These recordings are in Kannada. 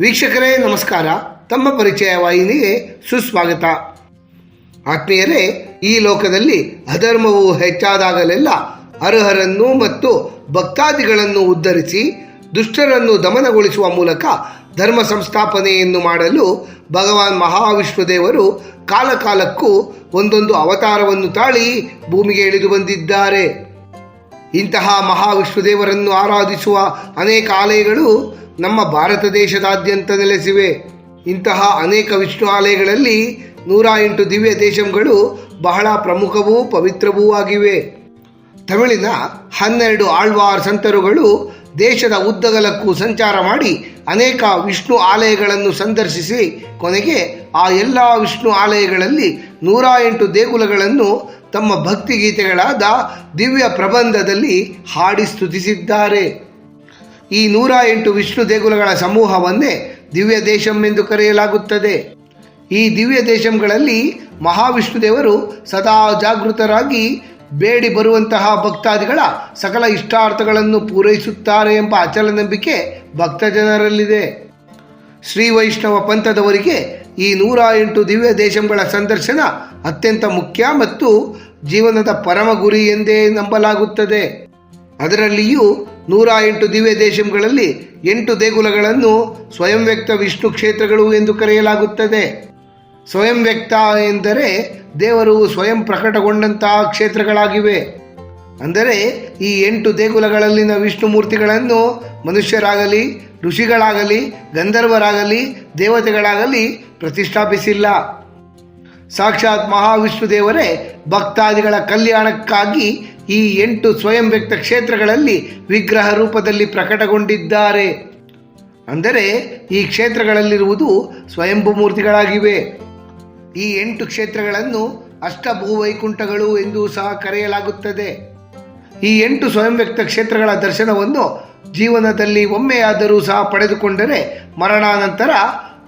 ವೀಕ್ಷಕರೇ, ನಮಸ್ಕಾರ. ತಮ್ಮ ಪರಿಚಯ ವಾಹಿನಿಗೆ ಸುಸ್ವಾಗತ. ಆತ್ಮೀಯರೇ, ಈ ಲೋಕದಲ್ಲಿ ಅಧರ್ಮವು ಹೆಚ್ಚಾದಾಗಲೆಲ್ಲ ಅರ್ಹರನ್ನು ಮತ್ತು ಭಕ್ತಾದಿಗಳನ್ನು ಉದ್ಧರಿಸಿ ದುಷ್ಟರನ್ನು ದಮನಗೊಳಿಸುವ ಮೂಲಕ ಧರ್ಮ ಸಂಸ್ಥಾಪನೆಯನ್ನು ಮಾಡಲು ಭಗವಾನ್ ಮಹಾವಿಷ್ಣುದೇವರು ಕಾಲಕಾಲಕ್ಕೂ ಒಂದೊಂದು ಅವತಾರವನ್ನು ತಾಳಿ ಭೂಮಿಗೆ ಇಳಿದು ಬಂದಿದ್ದಾರೆ. ಇಂತಹ ಮಹಾವಿಷ್ಣುದೇವರನ್ನು ಆರಾಧಿಸುವ ಅನೇಕ ಆಲಯಗಳು ನಮ್ಮ ಭಾರತ ದೇಶದಾದ್ಯಂತ ನೆಲೆಸಿವೆ. ಇಂತಹ ಅನೇಕ ವಿಷ್ಣು ಆಲಯಗಳಲ್ಲಿ ನೂರ ಎಂಟು ದಿವ್ಯ ದೇಶಂಗಳು ಬಹಳ ಪ್ರಮುಖವೂ ಪವಿತ್ರವೂ ಆಗಿವೆ. ತಮಿಳಿನ ಹನ್ನೆರಡು ಆಳ್ವಾರ್ ಸಂತರುಗಳು ದೇಶದ ಉದ್ದಗಲಕ್ಕೂ ಸಂಚಾರ ಮಾಡಿ ಅನೇಕ ವಿಷ್ಣು ಆಲಯಗಳನ್ನು ಸಂದರ್ಶಿಸಿ ಕೊನೆಗೆ ಆ ಎಲ್ಲ ವಿಷ್ಣು ಆಲಯಗಳಲ್ಲಿ ನೂರ ಎಂಟು ದೇಗುಲಗಳನ್ನು ತಮ್ಮ ಭಕ್ತಿಗೀತೆಗಳಾದ ದಿವ್ಯ ಪ್ರಬಂಧದಲ್ಲಿ ಹಾಡಿ ಸ್ತುತಿಸಿದ್ದಾರೆ. ಈ ನೂರ ಎಂಟು ವಿಷ್ಣು ದೇಗುಲಗಳ ಸಮೂಹವನ್ನೇ ದಿವ್ಯ ದೇಶಂ ಎಂದು ಕರೆಯಲಾಗುತ್ತದೆ. ಈ ದಿವ್ಯ ದೇಶಂಗಳಲ್ಲಿ ಮಹಾವಿಷ್ಣುದೇವರು ಸದಾ ಜಾಗೃತರಾಗಿ ಬೇಡಿ ಬರುವಂತಹ ಭಕ್ತಾದಿಗಳ ಸಕಲ ಇಷ್ಟಾರ್ಥಗಳನ್ನು ಪೂರೈಸುತ್ತಾರೆ ಎಂಬ ಅಚಲ ನಂಬಿಕೆ ಭಕ್ತ ಜನರಲ್ಲಿದೆ ಶ್ರೀ ವೈಷ್ಣವ ಪಂಥದವರಿಗೆ ಈ ನೂರ ಎಂಟು ದಿವ್ಯ ದೇಶಗಳ ಸಂದರ್ಶನ ಅತ್ಯಂತ ಮುಖ್ಯ ಮತ್ತು ಜೀವನದ ಪರಮ ಗುರಿ ಎಂದೇ ನಂಬಲಾಗುತ್ತದೆ. ಅದರಲ್ಲಿಯೂ ನೂರ ಎಂಟು ದಿವ್ಯ ದೇಶಂಗಳಲ್ಲಿ ಎಂಟು ದೇಗುಲಗಳನ್ನು ಸ್ವಯಂ ವ್ಯಕ್ತ ವಿಷ್ಣು ಕ್ಷೇತ್ರಗಳು ಎಂದು ಕರೆಯಲಾಗುತ್ತದೆ. ಸ್ವಯಂ ವ್ಯಕ್ತ ಎಂದರೆ ದೇವರು ಸ್ವಯಂ ಪ್ರಕಟಗೊಂಡಂತಹ ಕ್ಷೇತ್ರಗಳಾಗಿವೆ. ಅಂದರೆ ಈ ಎಂಟು ದೇಗುಲಗಳಲ್ಲಿನ ವಿಷ್ಣು ಮೂರ್ತಿಗಳನ್ನು ಮನುಷ್ಯರಾಗಲಿ, ಋಷಿಗಳಾಗಲಿ, ಗಂಧರ್ವರಾಗಲಿ, ದೇವತೆಗಳಾಗಲಿ ಪ್ರತಿಷ್ಠಾಪಿಸಿಲ್ಲ. ಸಾಕ್ಷಾತ್ ಮಹಾವಿಷ್ಣು ದೇವರೇ ಭಕ್ತಾದಿಗಳ ಕಲ್ಯಾಣಕ್ಕಾಗಿ ಈ ಎಂಟು ಸ್ವಯಂ ವ್ಯಕ್ತ ಕ್ಷೇತ್ರಗಳಲ್ಲಿ ವಿಗ್ರಹ ರೂಪದಲ್ಲಿ ಪ್ರಕಟಗೊಂಡಿದ್ದಾರೆ. ಅಂದರೆ ಈ ಕ್ಷೇತ್ರಗಳಲ್ಲಿರುವುದು ಸ್ವಯಂಭೂ ಮೂರ್ತಿಗಳಾಗಿವೆ. ಈ ಎಂಟು ಕ್ಷೇತ್ರಗಳನ್ನು ಅಷ್ಟಭೂವೈಕುಂಠಗಳು ಎಂದು ಸಹ ಕರೆಯಲಾಗುತ್ತದೆ. ಈ ಎಂಟು ಸ್ವಯಂ ವ್ಯಕ್ತ ಕ್ಷೇತ್ರಗಳ ದರ್ಶನವನ್ನು ಜೀವನದಲ್ಲಿ ಒಮ್ಮೆಯಾದರೂ ಸಹ ಪಡೆದುಕೊಂಡರೆ ಮರಣಾನಂತರ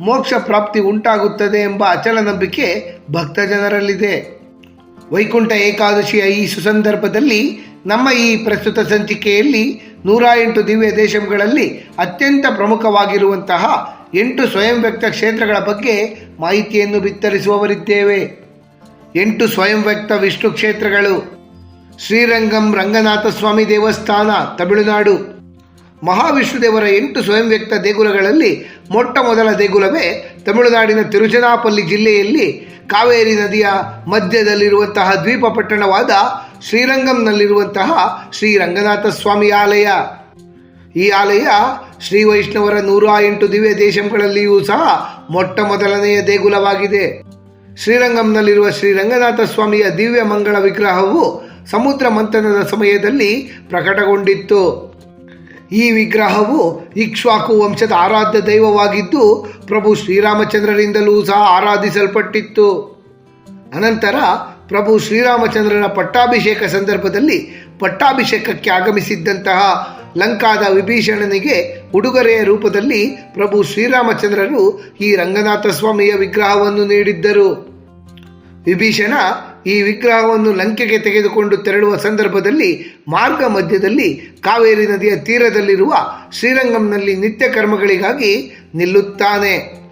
ಮೋಕ್ಷ ಪ್ರಾಪ್ತಿ ಉಂಟಾಗುತ್ತದೆ ಎಂಬ ಅಚಲ ನಂಬಿಕೆ ಭಕ್ತ ಜನರಲ್ಲಿದೆ ವೈಕುಂಠ ಏಕಾದಶಿಯ ಈ ಸುಸಂದರ್ಭದಲ್ಲಿ ನಮ್ಮ ಈ ಪ್ರಸ್ತುತ ಸಂಚಿಕೆಯಲ್ಲಿ ನೂರ ಎಂಟು ದಿವ್ಯ ದೇಶಗಳಲ್ಲಿ ಅತ್ಯಂತ ಪ್ರಮುಖವಾಗಿರುವಂತಹ ಎಂಟು ಸ್ವಯಂ ವ್ಯಕ್ತ ಕ್ಷೇತ್ರಗಳ ಬಗ್ಗೆ ಮಾಹಿತಿಯನ್ನು ಬಿತ್ತರಿಸುವವರಿದ್ದೇವೆ. ಎಂಟು ಸ್ವಯಂ ವ್ಯಕ್ತ ವಿಷ್ಣು ಕ್ಷೇತ್ರಗಳು. ಶ್ರೀರಂಗಂ ರಂಗನಾಥ ಸ್ವಾಮಿ ದೇವಸ್ಥಾನ, ತಮಿಳುನಾಡು. ಮಹಾವಿಷ್ಣುದೇವರ ಎಂಟು ಸ್ವಯಂ ವ್ಯಕ್ತ ದೇಗುಲಗಳಲ್ಲಿ ಮೊಟ್ಟ ಮೊದಲ ದೇಗುಲವೇ ತಮಿಳುನಾಡಿನ ತಿರುಚನಾಪಲ್ಲಿ ಜಿಲ್ಲೆಯಲ್ಲಿ ಕಾವೇರಿ ನದಿಯ ಮಧ್ಯದಲ್ಲಿರುವಂತಹ ದ್ವೀಪ ಪಟ್ಟಣವಾದ ಶ್ರೀರಂಗಂನಲ್ಲಿರುವಂತಹ ಶ್ರೀ ರಂಗನಾಥ ಸ್ವಾಮಿ ಆಲಯ. ಈ ಆಲಯ ಶ್ರೀ ವೈಷ್ಣವರ ನೂರ ಎಂಟು ದಿವ್ಯ ದೇಶಗಳಲ್ಲಿಯೂ ಸಹ ಮೊಟ್ಟ ಮೊದಲನೆಯ ದೇಗುಲವಾಗಿದೆ. ಶ್ರೀರಂಗಂನಲ್ಲಿರುವ ಶ್ರೀ ರಂಗನಾಥ ಸ್ವಾಮಿಯ ದಿವ್ಯ ಮಂಗಳ ವಿಗ್ರಹವು ಸಮುದ್ರ ಮಂಥನದ ಸಮಯದಲ್ಲಿ ಪ್ರಕಟಗೊಂಡಿತ್ತು. ಈ ವಿಗ್ರಹವು ಇಕ್ಷ್ವಾಕು ವಂಶದ ಆರಾಧ್ಯ ದೈವವಾಗಿದ್ದು ಪ್ರಭು ಶ್ರೀರಾಮಚಂದ್ರರಿಂದಲೂ ಸಹ ಆರಾಧಿಸಲ್ಪಟ್ಟಿತ್ತು. ಅನಂತರ ಪ್ರಭು ಶ್ರೀರಾಮಚಂದ್ರನ ಪಟ್ಟಾಭಿಷೇಕ ಸಂದರ್ಭದಲ್ಲಿ ಪಟ್ಟಾಭಿಷೇಕಕ್ಕೆ ಆಗಮಿಸಿದ್ದಂತಹ ಲಂಕಾದ ವಿಭೀಷಣನಿಗೆ ಉಡುಗೊರೆಯ ರೂಪದಲ್ಲಿ ಪ್ರಭು ಶ್ರೀರಾಮಚಂದ್ರರು ಈ ರಂಗನಾಥ ಸ್ವಾಮಿಯ ವಿಗ್ರಹವನ್ನು ನೀಡಿದ್ದರು. ವಿಭೀಷಣ ಈ ವಿಗ್ರಹವನ್ನು ಲಂಕೆಗೆ ತೆಗೆದುಕೊಂಡು ತೆರಳುವ ಸಂದರ್ಭದಲ್ಲಿ ಮಾರ್ಗ ಮಧ್ಯದಲ್ಲಿ ಕಾವೇರಿ ನದಿಯ ತೀರದಲ್ಲಿರುವ ಶ್ರೀರಂಗಂನಲ್ಲಿ ನಿತ್ಯ ಕರ್ಮಗಳಿಗಾಗಿ ನಿಲ್ಲುತ್ತಾನೆ.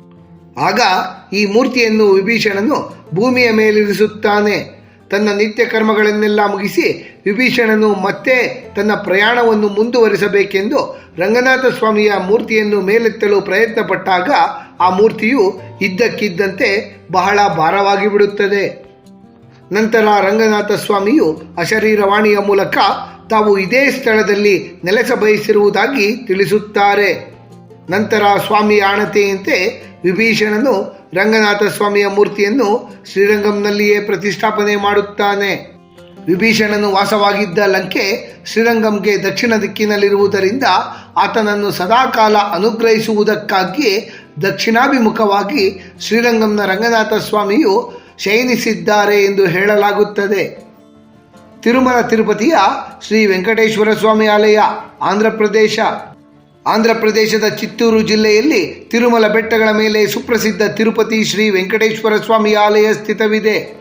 ಆಗ ಈ ಮೂರ್ತಿಯನ್ನು ವಿಭೀಷಣನು ಭೂಮಿಯ ಮೇಲಿರಿಸುತ್ತಾನೆ. ತನ್ನ ನಿತ್ಯ ಕರ್ಮಗಳನ್ನೆಲ್ಲ ಮುಗಿಸಿ ವಿಭೀಷಣನು ಮತ್ತೆ ತನ್ನ ಪ್ರಯಾಣವನ್ನು ಮುಂದುವರಿಸಬೇಕೆಂದು ರಂಗನಾಥ ಸ್ವಾಮಿಯ ಮೂರ್ತಿಯನ್ನು ಮೇಲೆತ್ತಲು ಪ್ರಯತ್ನಪಟ್ಟಾಗ ಆ ಮೂರ್ತಿಯು ಇದ್ದಕ್ಕಿದ್ದಂತೆ ಬಹಳ ಭಾರವಾಗಿ ಬಿಡುತ್ತದೆ ನಂತರ ರಂಗನಾಥ ಸ್ವಾಮಿಯು ಅಶರೀರವಾಣಿಯ ಮೂಲಕ ತಾವು ಇದೇ ಸ್ಥಳದಲ್ಲಿ ನೆಲೆಸ ಬಯಸಿರುವುದಾಗಿ ತಿಳಿಸುತ್ತಾರೆ. ನಂತರ ಸ್ವಾಮಿ ಆಣತೆಯಂತೆ ವಿಭೀಷಣನು ರಂಗನಾಥ ಸ್ವಾಮಿಯ ಮೂರ್ತಿಯನ್ನು ಶ್ರೀರಂಗಂನಲ್ಲಿಯೇ ಪ್ರತಿಷ್ಠಾಪನೆ ಮಾಡುತ್ತಾನೆ. ವಿಭೀಷಣನು ವಾಸವಾಗಿದ್ದ ಲಂಕೆ ಶ್ರೀರಂಗಂಗೆ ದಕ್ಷಿಣ ದಿಕ್ಕಿನಲ್ಲಿರುವುದರಿಂದ ಆತನನ್ನು ಸದಾಕಾಲ ಅನುಗ್ರಹಿಸುವುದಕ್ಕಾಗಿ ದಕ್ಷಿಣಾಭಿಮುಖವಾಗಿ ಶ್ರೀರಂಗಂನ ರಂಗನಾಥ ಸ್ವಾಮಿಯು ಶಯನಿಸಿದ್ದಾರೆ ಎಂದು ಹೇಳಲಾಗುತ್ತದೆ. ತಿರುಮಲ ತಿರುಪತಿಯ ಶ್ರೀ ವೆಂಕಟೇಶ್ವರ ಸ್ವಾಮಿ ಆಲಯ, ಆಂಧ್ರ ಪ್ರದೇಶ. ಆಂಧ್ರ ಪ್ರದೇಶದ ಚಿತ್ತೂರು ಜಿಲ್ಲೆಯಲ್ಲಿ ತಿರುಮಲ ಬೆಟ್ಟಗಳ ಮೇಲೆ ಸುಪ್ರಸಿದ್ಧ ತಿರುಪತಿ ಶ್ರೀ ವೆಂಕಟೇಶ್ವರ ಸ್ವಾಮಿ ಆಲಯ ಸ್ಥಿತವಿದೆ.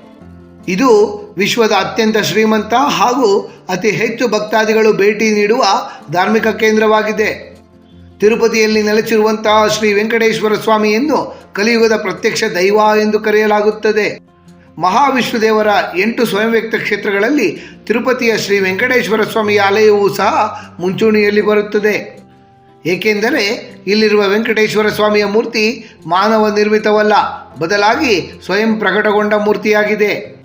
ಇದು ವಿಶ್ವದ ಅತ್ಯಂತ ಶ್ರೀಮಂತ ಹಾಗೂ ಅತಿ ಹೆಚ್ಚು ಭಕ್ತಾದಿಗಳು ಭೇಟಿ ನೀಡುವ ಧಾರ್ಮಿಕ ಕೇಂದ್ರವಾಗಿದೆ. ತಿರುಪತಿಯಲ್ಲಿ ನೆಲೆಸಿರುವಂತಹ ಶ್ರೀ ವೆಂಕಟೇಶ್ವರ ಸ್ವಾಮಿಯನ್ನು ಕಲಿಯುಗದ ಪ್ರತ್ಯಕ್ಷ ದೈವ ಎಂದು ಕರೆಯಲಾಗುತ್ತದೆ. ಮಹಾವಿಷ್ಣುದೇವರ ಎಂಟು ಸ್ವಯಂ ವ್ಯಕ್ತ ಕ್ಷೇತ್ರಗಳಲ್ಲಿ ತಿರುಪತಿಯ ಶ್ರೀ ವೆಂಕಟೇಶ್ವರ ಸ್ವಾಮಿಯ ಆಲಯವೂ ಸಹ ಮುಂಚೂಣಿಯಲ್ಲಿ ಬರುತ್ತದೆ. ಏಕೆಂದರೆ ಇಲ್ಲಿರುವ ವೆಂಕಟೇಶ್ವರ ಸ್ವಾಮಿಯ ಮೂರ್ತಿ ಮಾನವ ನಿರ್ಮಿತವಲ್ಲ, ಬದಲಾಗಿ ಸ್ವಯಂ ಪ್ರಕಟಗೊಂಡ ಮೂರ್ತಿಯಾಗಿದೆ.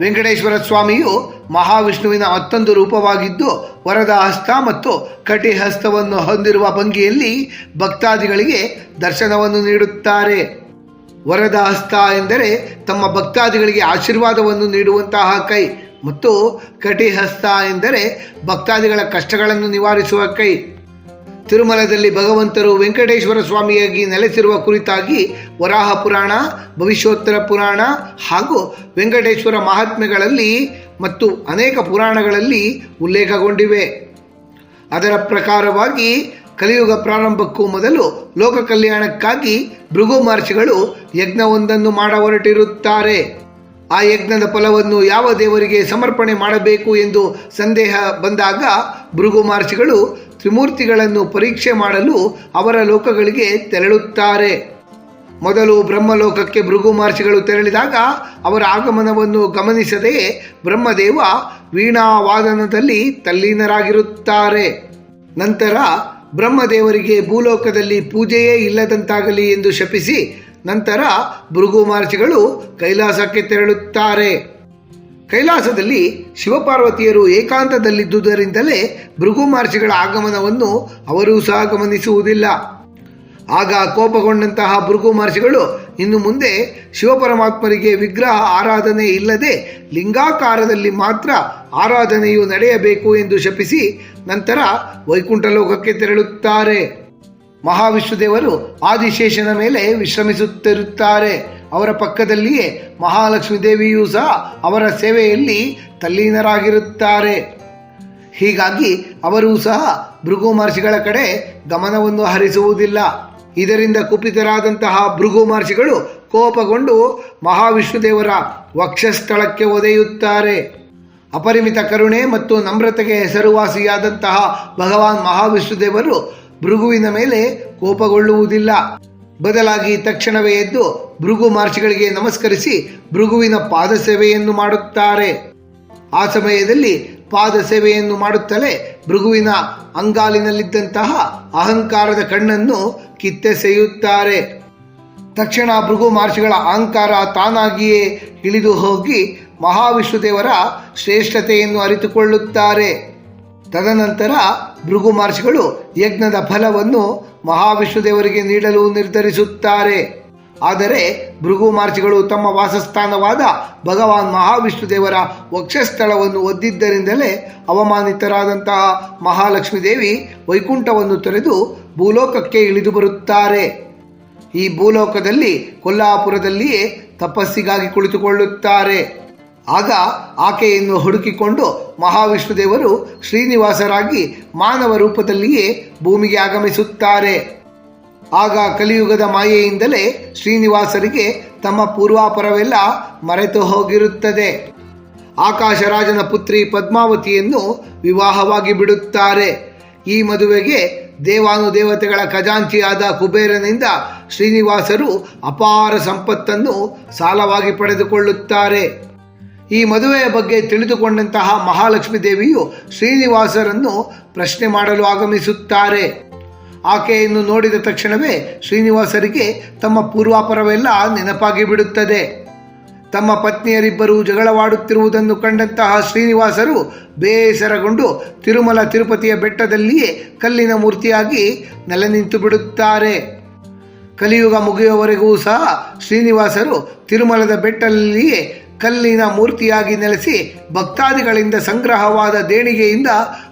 ವೆಂಕಟೇಶ್ವರ ಸ್ವಾಮಿಯು ಮಹಾವಿಷ್ಣುವಿನ ಮತ್ತೊಂದು ರೂಪವಾಗಿದ್ದು, ವರದ ಹಸ್ತ ಮತ್ತು ಕಟಿ ಹಸ್ತವನ್ನು ಹೊಂದಿರುವ ಭಂಗಿಯಲ್ಲಿ ಭಕ್ತಾದಿಗಳಿಗೆ ದರ್ಶನವನ್ನು ನೀಡುತ್ತಾರೆ. ವರದ ಹಸ್ತ ಎಂದರೆ ತಮ್ಮ ಭಕ್ತಾದಿಗಳಿಗೆ ಆಶೀರ್ವಾದವನ್ನು ನೀಡುವಂತಹ ಕೈ. ಮತ್ತು ಕಟಿಹಸ್ತ ಎಂದರೆ ಭಕ್ತಾದಿಗಳ ಕಷ್ಟಗಳನ್ನು ನಿವಾರಿಸುವ ಕೈ. ತಿರುಮಲದಲ್ಲಿ ಭಗವಂತರು ವೆಂಕಟೇಶ್ವರ ಸ್ವಾಮಿಯಾಗಿ ನೆಲೆಸಿರುವ ಕುರಿತಾಗಿ ವರಾಹ ಪುರಾಣ, ಭವಿಷ್ಯೋತ್ತರ ಪುರಾಣ ಹಾಗೂ ವೆಂಕಟೇಶ್ವರ ಮಹಾತ್ಮೆಗಳಲ್ಲಿ ಮತ್ತು ಅನೇಕ ಪುರಾಣಗಳಲ್ಲಿ ಉಲ್ಲೇಖಗೊಂಡಿವೆ. ಅದರ ಪ್ರಕಾರವಾಗಿ ಕಲಿಯುಗ ಪ್ರಾರಂಭಕ್ಕೂ ಮೊದಲು ಲೋಕ ಕಲ್ಯಾಣಕ್ಕಾಗಿ ಭೃಗು ಮಹರ್ಷಿಗಳು ಯಜ್ಞವೊಂದನ್ನು ಮಾಡ ಹೊರಟಿರುತ್ತಾರೆ. ಆ ಯಜ್ಞದ ಫಲವನ್ನು ಯಾವ ದೇವರಿಗೆ ಸಮರ್ಪಣೆ ಮಾಡಬೇಕು ಎಂದು ಸಂದೇಹ ಬಂದಾಗ ಭೃಗು ಮಹರ್ಷಿಗಳು ತ್ರಿಮೂರ್ತಿಗಳನ್ನು ಪರೀಕ್ಷೆ ಮಾಡಲು ಅವರ ಲೋಕಗಳಿಗೆ ತೆರಳುತ್ತಾರೆ. ಮೊದಲು ಬ್ರಹ್ಮಲೋಕಕ್ಕೆ ಭೃಗು ಮಹರ್ಷಿಗಳು ತೆರಳಿದಾಗ ಅವರ ಆಗಮನವನ್ನು ಗಮನಿಸದೆಯೇ ಬ್ರಹ್ಮದೇವ ವೀಣಾ ವಾದನದಲ್ಲಿ ತಲ್ಲೀನರಾಗಿರುತ್ತಾರೆ. ನಂತರ ಬ್ರಹ್ಮದೇವರಿಗೆ ಭೂಲೋಕದಲ್ಲಿ ಪೂಜೆಯೇ ಇಲ್ಲದಂತಾಗಲಿ ಎಂದು ಶಪಿಸಿ ನಂತರ ಭೃಗು ಮಹರ್ಷಿಗಳು ಕೈಲಾಸಕ್ಕೆ ತೆರಳುತ್ತಾರೆ. ಕೈಲಾಸದಲ್ಲಿ ಶಿವಪಾರ್ವತಿಯರು ಏಕಾಂತದಲ್ಲಿದ್ದುದರಿಂದಲೇ ಭೃಗು ಮಹರ್ಷಿಗಳ ಆಗಮನವನ್ನು ಅವರೂ ಸಹ ಗಮನಿಸುವುದಿಲ್ಲ. ಆಗ ಕೋಪಗೊಂಡಂತಹ ಭೃಗು ಮಹರ್ಷಿಗಳು ಇನ್ನು ಮುಂದೆ ಶಿವಪರಮಾತ್ಮರಿಗೆ ವಿಗ್ರಹ ಆರಾಧನೆ ಇಲ್ಲದೆ ಲಿಂಗಾಕಾರದಲ್ಲಿ ಮಾತ್ರ ಆರಾಧನೆಯು ನಡೆಯಬೇಕು ಎಂದು ಶಪಿಸಿ ನಂತರ ವೈಕುಂಠ ಲೋಕಕ್ಕೆ ತೆರಳುತ್ತಾರೆ. ಮಹಾವಿಷ್ಣುದೇವರು ಆದಿಶೇಷನ ಮೇಲೆ ವಿಶ್ರಮಿಸುತ್ತಿರುತ್ತಾರೆ. ಅವರ ಪಕ್ಕದಲ್ಲಿಯೇ ಮಹಾಲಕ್ಷ್ಮೀ ದೇವಿಯೂ ಸಹ ಅವರ ಸೇವೆಯಲ್ಲಿ ತಲ್ಲೀನರಾಗಿರುತ್ತಾರೆ. ಹೀಗಾಗಿ ಅವರೂ ಸಹ ಭೃಗು ಮಹರ್ಷಿಗಳ ಕಡೆ ಗಮನವನ್ನು ಹರಿಸುವುದಿಲ್ಲ. ಇದರಿಂದ ಕುಪಿತರಾದಂತಹ ಭೃಗು ಮಹರ್ಷಿಗಳು ಕೋಪಗೊಂಡು ಮಹಾವಿಷ್ಣುದೇವರ ವಕ್ಷಸ್ಥಳಕ್ಕೆ ಒದೆಯುತ್ತಾರೆ. ಅಪರಿಮಿತ ಕರುಣೆ ಮತ್ತು ನಮ್ರತೆಗೆ ಹೆಸರುವಾಸಿಯಾದಂತಹ ಭಗವಾನ್ ಮಹಾವಿಷ್ಣುದೇವರು ಭೃಗುವಿನ ಮೇಲೆ ಕೋಪಗೊಳ್ಳುವುದಿಲ್ಲ. ಬದಲಾಗಿ ತಕ್ಷಣವೇ ಎದ್ದು ಭೃಗು ಮಹರ್ಷಿಗಳಿಗೆ ನಮಸ್ಕರಿಸಿ ಭೃಗುವಿನ ಪಾದ ಸೇವೆಯನ್ನು ಮಾಡುತ್ತಾರೆ. ಆ ಸಮಯದಲ್ಲಿ ಪಾದ ಸೇವೆಯನ್ನು ಮಾಡುತ್ತಲೇ ಭೃಗುವಿನ ಅಂಗಾಲಿನಲ್ಲಿದ್ದಂತಹ ಅಹಂಕಾರದ ಕಣ್ಣನ್ನು ಕಿತ್ತೆಸೆಯುತ್ತಾರೆ. ತಕ್ಷಣ ಭೃಗು ಮಹರ್ಷಿಗಳ ಅಹಂಕಾರ ತಾನಾಗಿಯೇ ಇಳಿದು ಹೋಗಿ ಮಹಾವಿಷ್ಣುದೇವರ ಶ್ರೇಷ್ಠತೆಯನ್ನು ಅರಿತುಕೊಳ್ಳುತ್ತಾರೆ. ತದನಂತರ ಭೃಗು ಮಹರ್ಷಿಗಳು ಯಜ್ಞದ ಫಲವನ್ನು ಮಹಾವಿಷ್ಣುದೇವರಿಗೆ ನೀಡಲು ನಿರ್ಧರಿಸುತ್ತಾರೆ. ಆದರೆ ಭೃಗು ಮಹರ್ಷಿಗಳು ತಮ್ಮ ವಾಸಸ್ಥಾನವಾದ ಭಗವಾನ್ ಮಹಾವಿಷ್ಣುದೇವರ ವಕ್ಷಸ್ಥಳವನ್ನು ಒದ್ದಿದ್ದರಿಂದಲೇ ಅವಮಾನಿತರಾದಂತಹ ಮಹಾಲಕ್ಷ್ಮೀ ದೇವಿ ವೈಕುಂಠವನ್ನು ತೊರೆದು ಭೂಲೋಕಕ್ಕೆ ಇಳಿದು ಬರುತ್ತಾರೆ. ಈ ಭೂಲೋಕದಲ್ಲಿ ಕೊಲ್ಲಾಪುರದಲ್ಲಿಯೇ ತಪಸ್ಸಿಗಾಗಿ ಕುಳಿತುಕೊಳ್ಳುತ್ತಾರೆ. ಆಗ ಆಕೆಯನ್ನು ಹುಡುಕಿಕೊಂಡು ಮಹಾವಿಷ್ಣು ದೇವರು ಶ್ರೀನಿವಾಸರಾಗಿ ಮಾನವ ರೂಪದಲ್ಲಿಯೇ ಭೂಮಿಗೆ ಆಗಮಿಸುತ್ತಾರೆ. ಆಗ ಕಲಿಯುಗದ ಮಾಯೆಯಿಂದಲೇ ಶ್ರೀನಿವಾಸರಿಗೆ ತಮ್ಮ ಪೂರ್ವಾಪರವೆಲ್ಲ ಮರೆತು ಹೋಗಿರುತ್ತದೆ. ಆಕಾಶರಾಜನ ಪುತ್ರಿ ಪದ್ಮಾವತಿಯನ್ನು ವಿವಾಹವಾಗಿ ಬಿಡುತ್ತಾರೆ. ಈ ಮದುವೆಗೆ ದೇವಾನುದೇವತೆಗಳ ಖಜಾಂಚಿಯಾದ ಕುಬೇರನಿಂದ ಶ್ರೀನಿವಾಸರು ಅಪಾರ ಸಂಪತ್ತನ್ನು ಸಾಲವಾಗಿ ಪಡೆದುಕೊಳ್ಳುತ್ತಾರೆ. ಈ ಮದುವೆಯ ಬಗ್ಗೆ ತಿಳಿದುಕೊಂಡಂತಹ ಮಹಾಲಕ್ಷ್ಮೀ ದೇವಿಯು ಶ್ರೀನಿವಾಸರನ್ನು ಪ್ರಶ್ನೆ ಮಾಡಲು ಆಗಮಿಸುತ್ತಾರೆ. ಆಕೆಯನ್ನು ನೋಡಿದ ತಕ್ಷಣವೇ ಶ್ರೀನಿವಾಸರಿಗೆ ತಮ್ಮ ಪೂರ್ವಾಪರವೆಲ್ಲ ನೆನಪಾಗಿ ಬಿಡುತ್ತದೆ. ತಮ್ಮ ಪತ್ನಿಯರಿಬ್ಬರು ಜಗಳವಾಡುತ್ತಿರುವುದನ್ನು ಕಂಡಂತಹ ಶ್ರೀನಿವಾಸರು ಬೇಸರಗೊಂಡು ತಿರುಮಲ ತಿರುಪತಿಯ ಬೆಟ್ಟದಲ್ಲಿಯೇ ಕಲ್ಲಿನ ಮೂರ್ತಿಯಾಗಿ ನೆಲೆ ನಿಂತು ಬಿಡುತ್ತಾರೆ. ಕಲಿಯುಗ ಮುಗಿಯುವವರೆಗೂ ಸಹ ಶ್ರೀನಿವಾಸರು ತಿರುಮಲದ ಬೆಟ್ಟದಲ್ಲಿಯೇ ಕಲ್ಲಿನ ಮೂರ್ತಿಯಾಗಿ ನೆಲೆಸಿ ಭಕ್ತಾದಿಗಳಿಂದ ಸಂಗ್ರಹವಾದ ದೇಣಿಗೆಯಿಂದ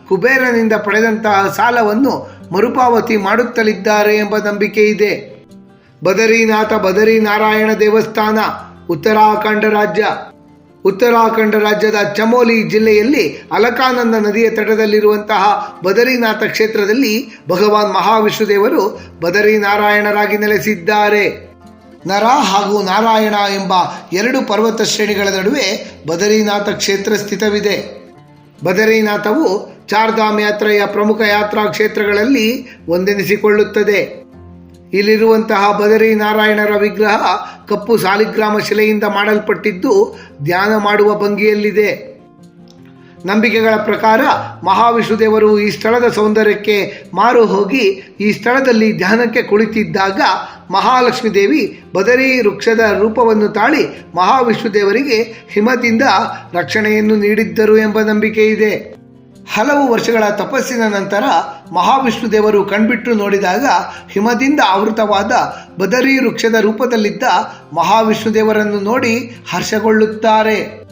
ಕುಬೇರನಿಂದ ಪಡೆದಂತಹ ಸಾಲವನ್ನು ಮರುಪಾವತಿ ಮಾಡುತ್ತಲಿದ್ದಾರೆ ಎಂಬ ನಂಬಿಕೆ ಇದೆ. ಬದರಿನಾಥ, ಬದರಿನಾರಾಯಣ ದೇವಸ್ಥಾನ, ಉತ್ತರಾಖಂಡ ರಾಜ್ಯ. ಉತ್ತರಾಖಂಡ ರಾಜ್ಯದ ಚಮೋಲಿ ಜಿಲ್ಲೆಯಲ್ಲಿ ಅಲಕಾನಂದ ನದಿಯ ತಟದಲ್ಲಿರುವಂತಹ ಬದರಿನಾಥ ಕ್ಷೇತ್ರದಲ್ಲಿ ಭಗವಾನ್ ಮಹಾವಿಷ್ಣುದೇವರು ಬದರಿನಾರಾಯಣರಾಗಿ ನೆಲೆಸಿದ್ದಾರೆ. ನರ ಹಾಗೂ ನಾರಾಯಣ ಎಂಬ ಎರಡು ಪರ್ವತ ಶ್ರೇಣಿಗಳ ನಡುವೆ ಬದರಿನಾಥ ಕ್ಷೇತ್ರ ಸ್ಥಿತವಿದೆ. ಬದರಿನಾಥವು ಚಾರ್ಧಾಮ್ ಯಾತ್ರೆಯ ಪ್ರಮುಖ ಯಾತ್ರಾ ಕ್ಷೇತ್ರಗಳಲ್ಲಿ ಒಂದೆನಿಸಿಕೊಳ್ಳುತ್ತದೆ. ಇಲ್ಲಿರುವಂತಹ ಬದರಿ ನಾರಾಯಣರ ವಿಗ್ರಹ ಕಪ್ಪು ಸಾಲಿಗ್ರಾಮ ಶಿಲೆಯಿಂದ ಮಾಡಲ್ಪಟ್ಟಿದ್ದು ಧ್ಯಾನ ಮಾಡುವ ಭಂಗಿಯಲ್ಲಿದೆ. ನಂಬಿಕೆಗಳ ಪ್ರಕಾರ ಮಹಾವಿಷ್ಣುದೇವರು ಈ ಸ್ಥಳದ ಸೌಂದರ್ಯಕ್ಕೆ ಮಾರು ಹೋಗಿ ಈ ಸ್ಥಳದಲ್ಲಿ ಧ್ಯಾನಕ್ಕೆ ಕುಳಿತಿದ್ದಾಗ ಮಹಾಲಕ್ಷ್ಮೀ ದೇವಿ ಬದರಿ ವೃಕ್ಷದ ರೂಪವನ್ನು ತಾಳಿ ಮಹಾವಿಷ್ಣುದೇವರಿಗೆ ಹಿಮದಿಂದ ರಕ್ಷಣೆಯನ್ನು ನೀಡಿದ್ದರು ಎಂಬ ನಂಬಿಕೆ ಇದೆ ಹಲವು ವರ್ಷಗಳ ತಪಸ್ಸಿನ ನಂತರ ಮಹಾವಿಷ್ಣು ದೇವರು ಕಣ್ಬಿಟ್ಟು ನೋಡಿದಾಗ ಹಿಮದಿಂದ ಆವೃತವಾದ ಬದರಿ ವೃಕ್ಷದ ರೂಪದಲ್ಲಿದ್ದ ಮಹಾವಿಷ್ಣು ದೇವರನ್ನು ನೋಡಿ ಹರ್ಷಗೊಳ್ಳುತ್ತಾರೆ.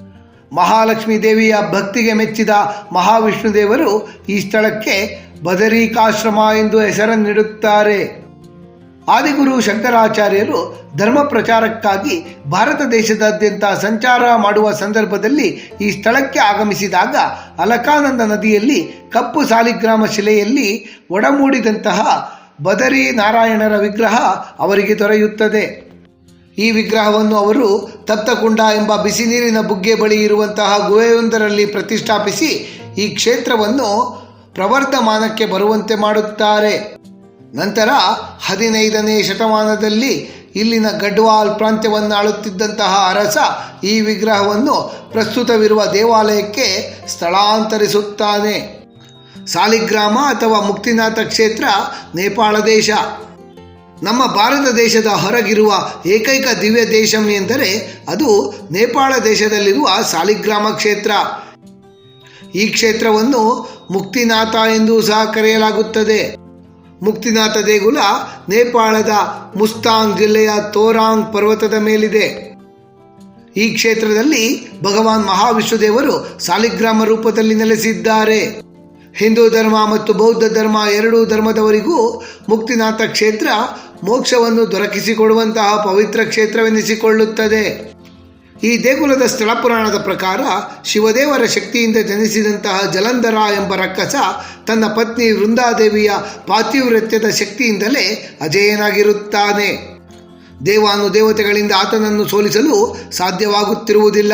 ಮಹಾಲಕ್ಷ್ಮೀ ದೇವಿಯ ಭಕ್ತಿಗೆ ಮೆಚ್ಚಿದ ಮಹಾವಿಷ್ಣು ದೇವರು ಈ ಸ್ಥಳಕ್ಕೆ ಬದರಿಕಾಶ್ರಮ ಎಂದು ಹೆಸರನ್ನಿಡುತ್ತಾರೆ. ಆದಿಗುರು ಶಂಕರಾಚಾರ್ಯರು ಧರ್ಮ ಪ್ರಚಾರಕ್ಕಾಗಿ ಭಾರತ ದೇಶದಾದ್ಯಂತ ಸಂಚಾರ ಮಾಡುವ ಸಂದರ್ಭದಲ್ಲಿ ಈ ಸ್ಥಳಕ್ಕೆ ಆಗಮಿಸಿದಾಗ ಅಲಕಾನಂದ ನದಿಯಲ್ಲಿ ಕಪ್ಪು ಸಾಲಿಗ್ರಾಮ ಶಿಲೆಯಲ್ಲಿ ಒಡಮೂಡಿದಂತಹ ಬದರಿ ನಾರಾಯಣರ ವಿಗ್ರಹ ಅವರಿಗೆ ದೊರೆಯುತ್ತದೆ. ಈ ವಿಗ್ರಹವನ್ನು ಅವರು ತತ್ತಕುಂಡ ಎಂಬ ಬಿಸಿ ನೀರಿನ ಬುಗ್ಗೆ ಬಳಿ ಇರುವಂತಹ ಗುಹೆಯೊಂದರಲ್ಲಿ ಪ್ರತಿಷ್ಠಾಪಿಸಿ ಈ ಕ್ಷೇತ್ರವನ್ನು ಪ್ರವರ್ಧಮಾನಕ್ಕೆ ಬರುವಂತೆ ಮಾಡುತ್ತಾರೆ. ನಂತರ ಹದಿನೈದನೇ ಶತಮಾನದಲ್ಲಿ ಇಲ್ಲಿನ ಗಡ್ವಾಲ್ ಪ್ರಾಂತ್ಯವನ್ನು ಆಳುತ್ತಿದ್ದಂತಹ ಅರಸ ಈ ವಿಗ್ರಹವನ್ನು ಪ್ರಸ್ತುತವಿರುವ ದೇವಾಲಯಕ್ಕೆ ಸ್ಥಳಾಂತರಿಸುತ್ತಾನೆ. ಸಾಲಿಗ್ರಾಮ ಅಥವಾ ಮುಕ್ತಿನಾಥ ಕ್ಷೇತ್ರ ನೇಪಾಳ ದೇಶ. ನಮ್ಮ ಭಾರತ ದೇಶದ ಹೊರಗಿರುವ ಏಕೈಕ ದಿವ್ಯ ದೇಶಂ ಎಂದರೆ ಅದು ನೇಪಾಳ ದೇಶದಲ್ಲಿರುವ ಸಾಲಿಗ್ರಾಮ ಕ್ಷೇತ್ರ. ಈ ಕ್ಷೇತ್ರವನ್ನು ಮುಕ್ತಿನಾಥ ಎಂದು ಸಹ ಕರೆಯಲಾಗುತ್ತದೆ. ಮುಕ್ತಿನಾಥ ದೇಗುಲ ನೇಪಾಳದ ಮುಸ್ತಾಂಗ್ ಜಿಲ್ಲೆಯ ತೋರಾಂಗ್ ಪರ್ವತದ ಮೇಲಿದೆ. ಈ ಕ್ಷೇತ್ರದಲ್ಲಿ ಭಗವಾನ್ ಮಹಾವಿಷ್ಣುದೇವರು ಸಾಲಿಗ್ರಾಮ ರೂಪದಲ್ಲಿ ನೆಲೆಸಿದ್ದಾರೆ. ಹಿಂದೂ ಧರ್ಮ ಮತ್ತು ಬೌದ್ಧ ಧರ್ಮ ಎರಡೂ ಧರ್ಮದವರಿಗೂ ಮುಕ್ತಿನಾಥ ಕ್ಷೇತ್ರ ಮೋಕ್ಷವನ್ನು ದೊರಕಿಸಿಕೊಡುವಂತಹ ಪವಿತ್ರ ಕ್ಷೇತ್ರವೆನಿಸಿಕೊಳ್ಳುತ್ತದೆ. ಈ ದೇಗುಲದ ಸ್ಥಳ ಪುರಾಣದ ಪ್ರಕಾರ ಶಿವದೇವರ ಶಕ್ತಿಯಿಂದ ಜನಿಸಿದಂತಹ ಜಲಂಧರ ಎಂಬ ರಕ್ಕಸ ತನ್ನ ಪತ್ನಿ ವೃಂದಾದೇವಿಯ ಪಾತಿವ್ರತ್ಯದ ಶಕ್ತಿಯಿಂದಲೇ ಅಜೇಯನಾಗಿರುತ್ತಾನೆ. ದೇವಾನು ದೇವತೆಗಳಿಂದ ಆತನನ್ನು ಸೋಲಿಸಲು ಸಾಧ್ಯವಾಗುತ್ತಿರುವುದಿಲ್ಲ.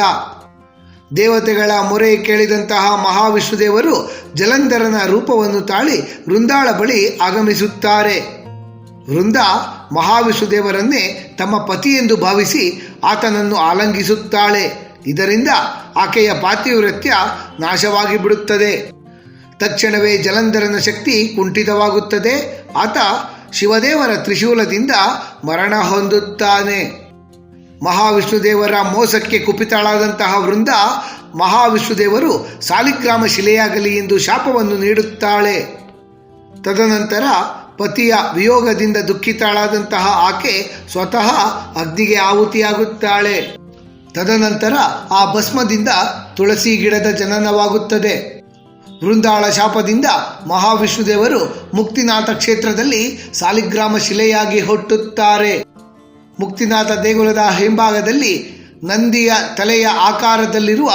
ದೇವತೆಗಳ ಮೊರೆ ಕೇಳಿದಂತಹ ಮಹಾವಿಷ್ಣುದೇವರು ಜಲಂಧರನ ರೂಪವನ್ನು ತಾಳಿ ವೃಂದಾಳ ಬಳಿ ಆಗಮಿಸುತ್ತಾರೆ. ವೃಂದ ಮಹಾವಿಷ್ಣುದೇವರನ್ನೇ ತಮ್ಮ ಪತಿ ಎಂದು ಭಾವಿಸಿ ಆತನನ್ನು ಆಲಂಗಿಸುತ್ತಾಳೆ. ಇದರಿಂದ ಆಕೆಯ ಪಾತಿವ್ರತ್ಯ ನಾಶವಾಗಿ ಬಿಡುತ್ತದೆ ತಕ್ಷಣವೇ ಜಲಂಧರನ ಶಕ್ತಿ ಕುಂಠಿತವಾಗುತ್ತದೆ. ಆತ ಶಿವದೇವರ ತ್ರಿಶೂಲದಿಂದ ಮರಣ ಹೊಂದುತ್ತಾನೆ. ಮಹಾವಿಷ್ಣುದೇವರ ಮೋಸಕ್ಕೆ ಕುಪಿತಳಾದಂತಹ ವೃಂದ ಮಹಾವಿಷ್ಣುದೇವರು ಸಾಲಿಗ್ರಾಮ ಶಿಲೆಯಾಗಲಿ ಎಂದು ಶಾಪವನ್ನು ನೀಡುತ್ತಾಳೆ. ತದನಂತರ ಪತಿಯ ವಿಯೋಗದಿಂದ ದುಃಖಿತಳಾದಂತಹ ಆಕೆ ಸ್ವತಃ ಅಗ್ನಿಗೆ ಆಹುತಿಯಾಗುತ್ತಾಳೆ. ತದನಂತರ ಆ ಭಸ್ಮದಿಂದ ತುಳಸಿ ಗಿಡದ ಜನನವಾಗುತ್ತದೆ. ವೃಂದಾಳ ಶಾಪದಿಂದ ಮಹಾವಿಷ್ಣುದೇವರು ಮುಕ್ತಿನಾಥ ಕ್ಷೇತ್ರದಲ್ಲಿ ಸಾಲಿಗ್ರಾಮ ಶಿಲೆಯಾಗಿ ಹುಟ್ಟುತ್ತಾರೆ. ಮುಕ್ತಿನಾಥ ದೇಗುಲದ ಹಿಂಭಾಗದಲ್ಲಿ ನಂದಿಯ ತಲೆಯ ಆಕಾರದಲ್ಲಿರುವ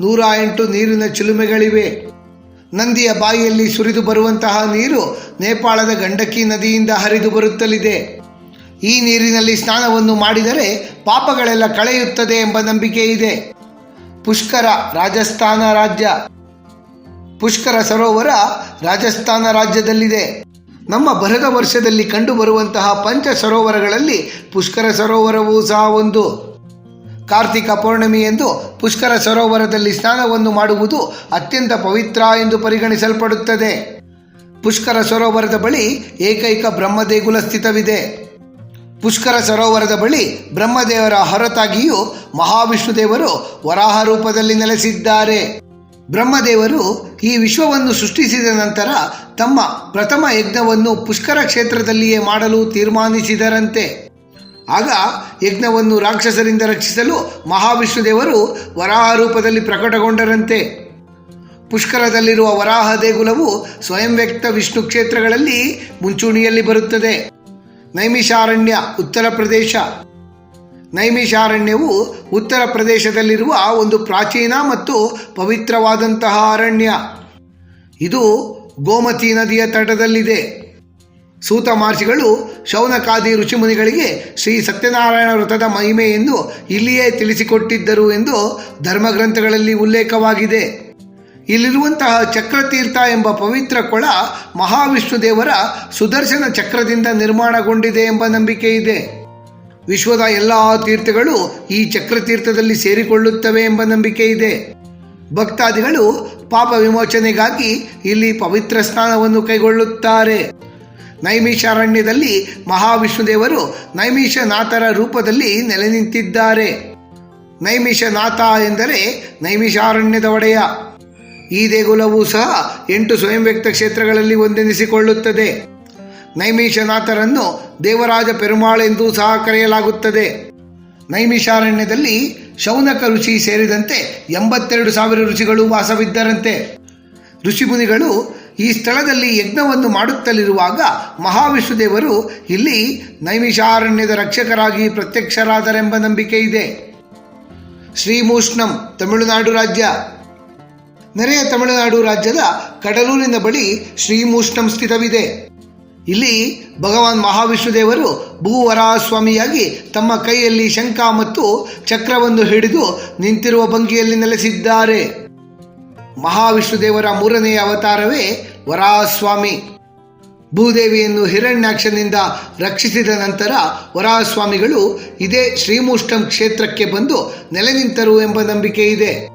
ನೂರ ಎಂಟು ನೀರಿನ ಚಿಲುಮೆಗಳಿವೆ. ನಂದಿಯ ಬಾಯಿಯಲ್ಲಿ ಸುರಿದು ಬರುವಂತಹ ನೀರು ನೇಪಾಳದ ಗಂಡಕಿ ನದಿಯಿಂದ ಹರಿದು ಬರುತ್ತಲಿದೆ. ಈ ನೀರಿನಲ್ಲಿ ಸ್ನಾನವನ್ನು ಮಾಡಿದರೆ ಪಾಪಗಳೆಲ್ಲ ಕಳೆಯುತ್ತದೆ ಎಂಬ ನಂಬಿಕೆ ಇದೆ. ಪುಷ್ಕರ ರಾಜಸ್ಥಾನ ರಾಜ್ಯ. ಪುಷ್ಕರ ಸರೋವರ ರಾಜಸ್ಥಾನ ರಾಜ್ಯದಲ್ಲಿದೆ. ನಮ್ಮ ಬರದ ವರ್ಷದಲ್ಲಿ ಕಂಡುಬರುವಂತಹ ಪಂಚ ಸರೋವರಗಳಲ್ಲಿ ಪುಷ್ಕರ ಸರೋವರವೂ ಸಹ ಒಂದು. ಕಾರ್ತಿಕ ಪೌರ್ಣಮಿ ಎಂದು ಪುಷ್ಕರ ಸರೋವರದಲ್ಲಿ ಸ್ನಾನವನ್ನು ಮಾಡುವುದು ಅತ್ಯಂತ ಪವಿತ್ರ ಎಂದು ಪರಿಗಣಿಸಲ್ಪಡುತ್ತದೆ. ಪುಷ್ಕರ ಸರೋವರದ ಬಳಿ ಏಕೈಕ ಬ್ರಹ್ಮದೇಗುಲ ಸ್ಥಿತವಿದೆ. ಪುಷ್ಕರ ಸರೋವರದ ಬಳಿ ಬ್ರಹ್ಮದೇವರ ಹೊರತಾಗಿಯೂ ಮಹಾವಿಷ್ಣುದೇವರು ವರಾಹ ರೂಪದಲ್ಲಿ ನೆಲೆಸಿದ್ದಾರೆ. ಬ್ರಹ್ಮದೇವರು ಈ ವಿಶ್ವವನ್ನು ಸೃಷ್ಟಿಸಿದ ನಂತರ ತಮ್ಮ ಪ್ರಥಮ ಯಜ್ಞವನ್ನು ಪುಷ್ಕರ ಕ್ಷೇತ್ರದಲ್ಲಿಯೇ ಮಾಡಲು ತೀರ್ಮಾನಿಸಿದರಂತೆ. ಆಗ ಯಜ್ಞವನ್ನು ರಾಕ್ಷಸರಿಂದ ರಕ್ಷಿಸಲು ಮಹಾವಿಷ್ಣುದೇವರು ವರಾಹ ರೂಪದಲ್ಲಿ ಪ್ರಕಟಗೊಂಡರಂತೆ. ಪುಷ್ಕರದಲ್ಲಿರುವ ವರಾಹ ದೇಗುಲವು ಸ್ವಯಂ ವ್ಯಕ್ತ ವಿಷ್ಣು ಕ್ಷೇತ್ರಗಳಲ್ಲಿ ಮುಂಚೂಣಿಯಲ್ಲಿ ಬರುತ್ತದೆ. ನೈಮಿಷಾರಣ್ಯ, ಉತ್ತರ ಪ್ರದೇಶ. ನೈಮಿಷಾರಣ್ಯವು ಉತ್ತರ ಪ್ರದೇಶದಲ್ಲಿರುವ ಒಂದು ಪ್ರಾಚೀನ ಮತ್ತು ಪವಿತ್ರವಾದಂತಹ ಅರಣ್ಯ. ಇದು ಗೋಮತಿ ನದಿಯ ತಟದಲ್ಲಿದೆ. ಸೂತ ಮಹರ್ಷಿಗಳು ಶೌನಕಾದಿ ಋಷಿಮುನಿಗಳಿಗೆ ಶ್ರೀ ಸತ್ಯನಾರಾಯಣ ವ್ರತದ ಎಂದು ಇಲ್ಲಿಯೇ ತಿಳಿಸಿಕೊಟ್ಟಿದ್ದರು ಎಂದು ಧರ್ಮಗ್ರಂಥಗಳಲ್ಲಿ ಉಲ್ಲೇಖವಾಗಿದೆ. ಇಲ್ಲಿರುವಂತಹ ಚಕ್ರತೀರ್ಥ ಎಂಬ ಪವಿತ್ರ ಕೊಳ ಮಹಾವಿಷ್ಣು ದೇವರ ಸುದರ್ಶನ ಚಕ್ರದಿಂದ ನಿರ್ಮಾಣಗೊಂಡಿದೆ ಎಂಬ ನಂಬಿಕೆ ಇದೆ. ವಿಶ್ವದ ಎಲ್ಲ ತೀರ್ಥಗಳು ಈ ಚಕ್ರತೀರ್ಥದಲ್ಲಿ ಸೇರಿಕೊಳ್ಳುತ್ತವೆ ಎಂಬ ನಂಬಿಕೆ ಇದೆ. ಭಕ್ತಾದಿಗಳು ಪಾಪ ವಿಮೋಚನೆಗಾಗಿ ಇಲ್ಲಿ ಪವಿತ್ರ ಸ್ನಾನವನ್ನು ಕೈಗೊಳ್ಳುತ್ತಾರೆ. ನೈಮಿಷಾರಣ್ಯದಲ್ಲಿ ಮಹಾವಿಷ್ಣುದೇವರು ನೈಮಿಷನಾಥರ ರೂಪದಲ್ಲಿ ನೆಲೆ ನಿಂತಿದ್ದಾರೆ ನೈಮಿಷನಾಥ ಎಂದರೆ ನೈಮಿಷಾರಣ್ಯದ ಒಡೆಯ. ಈ ದೇಗುಲವೂ ಸಹ ಎಂಟು ಸ್ವಯಂ ವ್ಯಕ್ತ ಕ್ಷೇತ್ರಗಳಲ್ಲಿ ಒಂದೆನಿಸಿಕೊಳ್ಳುತ್ತದೆ. ನೈಮಿಷನಾಥರನ್ನು ದೇವರಾಜ ಪೆರುಮಾಳ್ ಎಂದು ಸಹ ಕರೆಯಲಾಗುತ್ತದೆ. ನೈಮಿಷಾರಣ್ಯದಲ್ಲಿ ಶೌನಕ ಋಷಿ ಸೇರಿದಂತೆ ಎಂಬತ್ತೆರಡು ಸಾವಿರ ಋಷಿಗಳು ವಾಸವಿದ್ದರಂತೆ. ಋಷಿಮುನಿಗಳು ಈ ಸ್ಥಳದಲ್ಲಿ ಯಜ್ಞವನ್ನು ಮಾಡುತ್ತಲಿರುವಾಗ ಮಹಾವಿಷ್ಣುದೇವರು ಇಲ್ಲಿ ನೈಮಿಷಾರಣ್ಯದ ರಕ್ಷಕರಾಗಿ ಪ್ರತ್ಯಕ್ಷರಾದರೆಂಬ ನಂಬಿಕೆ ಇದೆ. ಶ್ರೀಮೂಷ್ಣಂ, ತಮಿಳುನಾಡು ರಾಜ್ಯ. ನೆರೆಯ ತಮಿಳುನಾಡು ರಾಜ್ಯದ ಕಡಲೂರಿನ ಬಳಿ ಶ್ರೀಮೂಷ್ಣಂ ಸ್ಥಿತವಿದೆ. ಇಲ್ಲಿ ಭಗವಾನ್ ಮಹಾವಿಷ್ಣುದೇವರು ಭೂವರಾಸ್ವಾಮಿಯಾಗಿ ತಮ್ಮ ಕೈಯಲ್ಲಿ ಶಂಖ ಮತ್ತು ಚಕ್ರವನ್ನು ಹಿಡಿದು ನಿಂತಿರುವ ಭಂಗಿಯಲ್ಲಿ ನೆಲೆಸಿದ್ದಾರೆ. ಮಹಾವಿಷ್ಣುದೇವರ ಮೂರನೆಯ ಅವತಾರವೇ ವರಾಸ್ವಾಮಿ ಭೂದೇವಿಯನ್ನು ಹಿರಣ್ಯಾಕ್ಷನಿಂದ ರಕ್ಷಿಸಿದ ನಂತರ ವರಾಸ್ವಾಮಿಗಳು ಇದೇ ಶ್ರೀಮೂಷ್ಟಂ ಕ್ಷೇತ್ರಕ್ಕೆ ಬಂದು ನೆಲೆ ನಿಂತರು ಎಂಬ ನಂಬಿಕೆ ಇದೆ.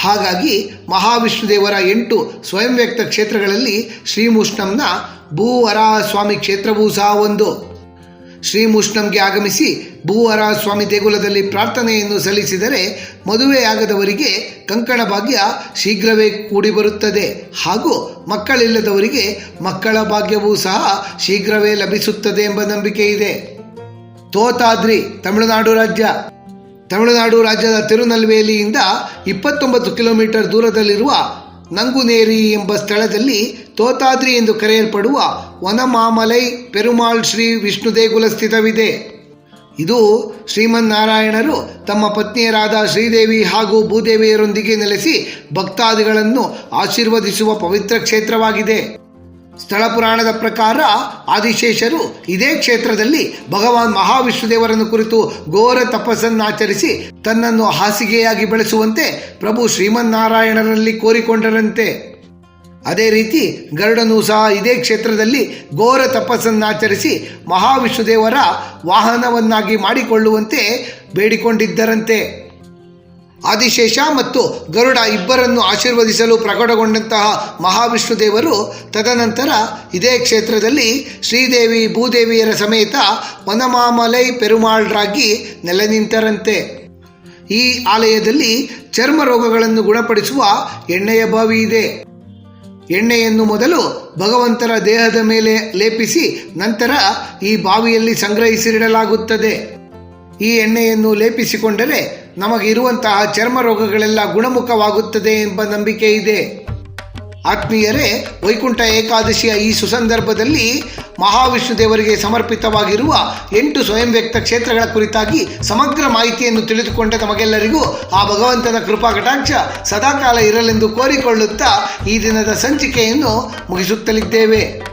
ಹಾಗಾಗಿ ಮಹಾವಿಷ್ಣು ದೇವರ ಎಂಟು ಸ್ವಯಂ ವ್ಯಕ್ತ ಕ್ಷೇತ್ರಗಳಲ್ಲಿ ಶ್ರೀಮೂಷ್ಣಂನ ಭೂವರಾಸ್ವಾಮಿ ಕ್ಷೇತ್ರವೂ ಸಹ ಒಂದು. ಶ್ರೀಮೂಷ್ಣಂಗೆ ಆಗಮಿಸಿ ಭೂವರಾಸ್ವಾಮಿ ದೇಗುಲದಲ್ಲಿ ಪ್ರಾರ್ಥನೆಯನ್ನು ಸಲ್ಲಿಸಿದರೆ ಮದುವೆಯಾಗದವರಿಗೆ ಕಂಕಣ ಭಾಗ್ಯ ಶೀಘ್ರವೇ ಕೂಡಿಬರುತ್ತದೆ. ಹಾಗೂ ಮಕ್ಕಳಿಲ್ಲದವರಿಗೆ ಮಕ್ಕಳ ಭಾಗ್ಯವೂ ಸಹ ಶೀಘ್ರವೇ ಲಭಿಸುತ್ತದೆ ಎಂಬ ನಂಬಿಕೆ ಇದೆ. ತೋತಾದ್ರಿ, ತಮಿಳುನಾಡು ರಾಜ್ಯ. ತಮಿಳುನಾಡು ರಾಜ್ಯದ ತಿರುನಲ್ವೇಲಿಯಿಂದ ಇಪ್ಪತ್ತೊಂಬತ್ತು ಕಿಲೋಮೀಟರ್ ದೂರದಲ್ಲಿರುವ ನಂಗುನೇರಿ ಎಂಬ ಸ್ಥಳದಲ್ಲಿ ತೋತಾದ್ರಿ ಎಂದು ಕರೆಯಲ್ಪಡುವ ವನಮಾಮಲೈ ಪೆರುಮಾಳ್ ಶ್ರೀ ವಿಷ್ಣು ದೇಗುಲ ಸ್ಥಿತವಿದೆ. ಇದು ಶ್ರೀಮನ್ನಾರಾಯಣರು ತಮ್ಮ ಪತ್ನಿಯರಾದ ಶ್ರೀದೇವಿ ಹಾಗೂ ಭೂದೇವಿಯರೊಂದಿಗೆ ನೆಲೆಸಿ ಭಕ್ತಾದಿಗಳನ್ನು ಆಶೀರ್ವದಿಸುವ ಪವಿತ್ರ ಕ್ಷೇತ್ರವಾಗಿದೆ. ಸ್ಥಳ ಪುರಾಣದ ಪ್ರಕಾರ ಆದಿಶೇಷರು ಇದೇ ಕ್ಷೇತ್ರದಲ್ಲಿ ಭಗವಾನ್ ಮಹಾವಿಷ್ಣುದೇವರನ್ನು ಕುರಿತು ಘೋರ ತಪಸ್ಸನ್ನಾಚರಿಸಿ ತನ್ನನ್ನು ಹಾಸಿಗೆಯಾಗಿ ಬೆಳೆಸುವಂತೆ ಪ್ರಭು ಶ್ರೀಮನ್ನಾರಾಯಣರಲ್ಲಿ ಕೋರಿಕೊಂಡರಂತೆ. ಅದೇ ರೀತಿ ಗರುಡನು ಸಹ ಇದೇ ಕ್ಷೇತ್ರದಲ್ಲಿ ಘೋರ ತಪಸ್ಸನ್ನಾಚರಿಸಿ ಮಹಾವಿಷ್ಣು ದೇವರ ವಾಹನವನ್ನಾಗಿ ಮಾಡಿಕೊಳ್ಳುವಂತೆ ಬೇಡಿಕೊಂಡಿದ್ದರಂತೆ. ಆದಿಶೇಷ ಮತ್ತು ಗರುಡ ಇಬ್ಬರನ್ನು ಆಶೀರ್ವದಿಸಲು ಪ್ರಕಟಗೊಂಡಂತಹ ಮಹಾವಿಷ್ಣು ದೇವರು ತದನಂತರ ಇದೇ ಕ್ಷೇತ್ರದಲ್ಲಿ ಶ್ರೀದೇವಿ ಭೂದೇವಿಯರ ಸಮೇತ ವನಮಾಮಲೈ ಪೆರುಮಾಳ್ರಾಗಿ ನೆಲೆ ನಿಂತರಂತೆ ಈ ಆಲಯದಲ್ಲಿ ಚರ್ಮ ರೋಗಗಳನ್ನು ಗುಣಪಡಿಸುವ ಎಣ್ಣೆಯ ಬಾವಿ ಇದೆ. ಎಣ್ಣೆಯನ್ನು ಮೊದಲು ಭಗವಂತರ ದೇಹದ ಮೇಲೆ ಲೇಪಿಸಿ ನಂತರ ಈ ಬಾವಿಯಲ್ಲಿ ಸಂಗ್ರಹಿಸಿಡಲಾಗುತ್ತದೆ. ಈ ಎಣ್ಣೆಯನ್ನು ಲೇಪಿಸಿಕೊಂಡರೆ ನಮಗೆ ಇರುವಂತಹ ಚರ್ಮ ರೋಗಗಳೆಲ್ಲ ಗುಣಮುಖವಾಗುತ್ತದೆ ಎಂಬ ನಂಬಿಕೆ ಇದೆ. ಆತ್ಮೀಯರೇ, ವೈಕುಂಠ ಏಕಾದಶಿಯ ಈ ಸುಸಂದರ್ಭದಲ್ಲಿ ಮಹಾವಿಷ್ಣು ದೇವರಿಗೆ ಸಮರ್ಪಿತವಾಗಿರುವ ಎಂಟು ಸ್ವಯಂ ವ್ಯಕ್ತ ಕ್ಷೇತ್ರಗಳ ಕುರಿತಾಗಿ ಸಮಗ್ರ ಮಾಹಿತಿಯನ್ನು ತಿಳಿದುಕೊಂಡ ತಮಗೆಲ್ಲರಿಗೂ ಆ ಭಗವಂತನ ಕೃಪಾ ಕಟಾಕ್ಷ ಸದಾಕಾಲ ಇರಲೆಂದು ಕೋರಿಕೊಳ್ಳುತ್ತಾ ಈ ದಿನದ ಸಂಚಿಕೆಯನ್ನು ಮುಗಿಸುತ್ತಲಿದ್ದೇವೆ.